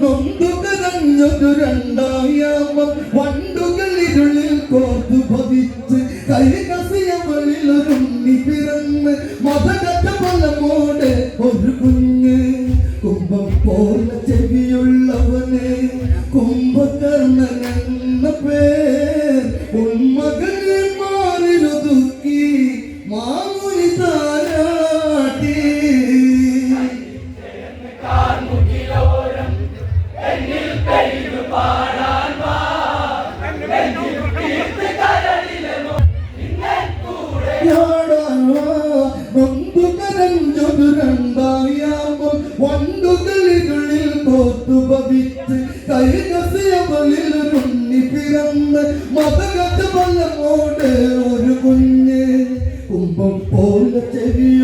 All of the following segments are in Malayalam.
നൊന്തു രണ്ടായാമം വണ്ടുകൾ ഇരുളിൽ കോർത്തു പതിച്ച് കൈ കസിയവളിൽ ഒരുണ്ണി പിറന്ന് മതകറ്റ പലമോടെ ഒരു കുഞ്ഞ് കുംഭം പോലെ ചെവിയുള്ളവനെ ൊരുരണ്ടായാമം വണ്ടുകളിരുളിൽ കോർത്തു പതിച്ച് കൈകസിയവളിൽ ഒരുണ്ണി പിറന്ന് ഒരു കുഞ്ഞ് കുമ്പം പോലെ ചെവിയുള്ളവനെ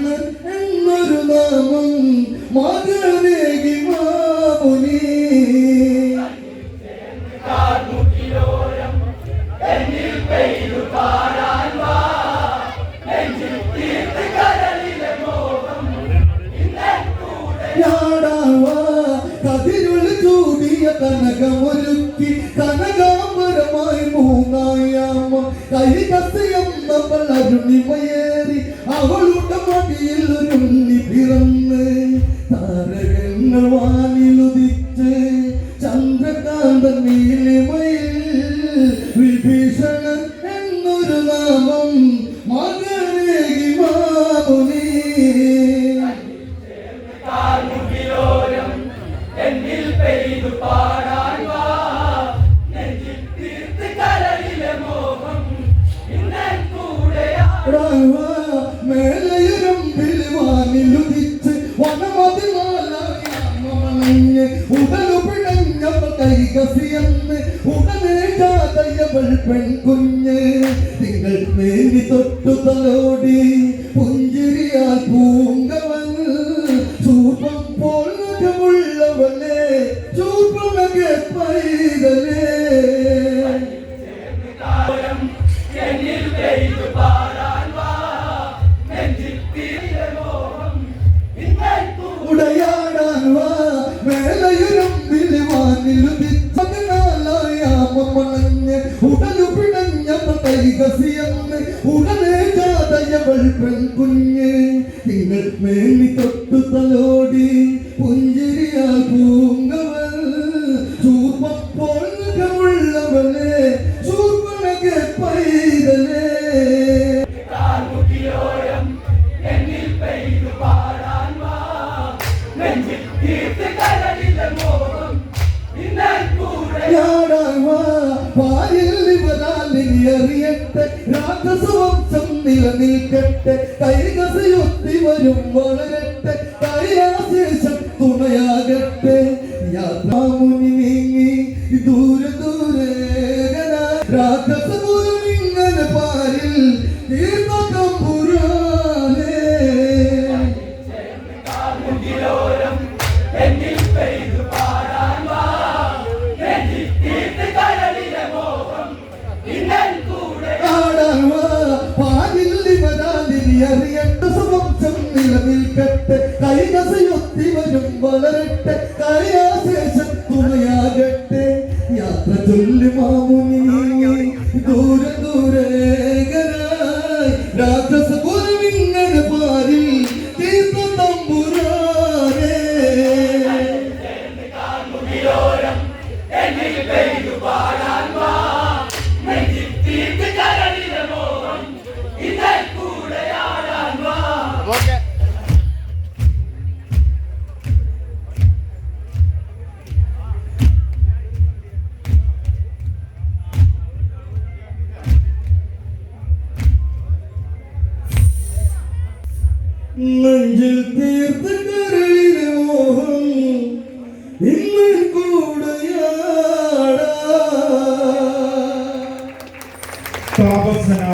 വിഭീഷണൻ എന്നൊരു നാമം മകനേകി മാമുനി കതിരുൾ ചൂടിയ കനകമൊരുക്കി കനകാമരമായി മൂന്നായാമ കൈ കസിയെന്ന വളരുണിമയേറി അവളുടെ താരകങ്ങൾ വാനിലുദിച്ച് ചന്ദ്രകാന്ത നീലിമയിൽ വിഭീഷണൻ എന്നൊരു നാമം വനമതിനാലായി ഉടലുപിടഞ്ഞവ കൈകസിയെന്ന് ഉടനെ ജാതയവൾ പെൺകുഞ്ഞ്. നിങ്ങൾ തൊട്ടു തലോടി ഉടനെ പെൺകുഞ്ഞ് നിങ്ങൾ മേലി തൊട്ടു തലോടി പുഞ്ചിരിയാൽ അറിയട്ടെ രാക്ഷസവംശം നിലനിൽക്കട്ടെ കൈകസയൊത്തി വരും വളരട്ടെ കൈയാശേഷം വളരട്ടെ Mình dự tiên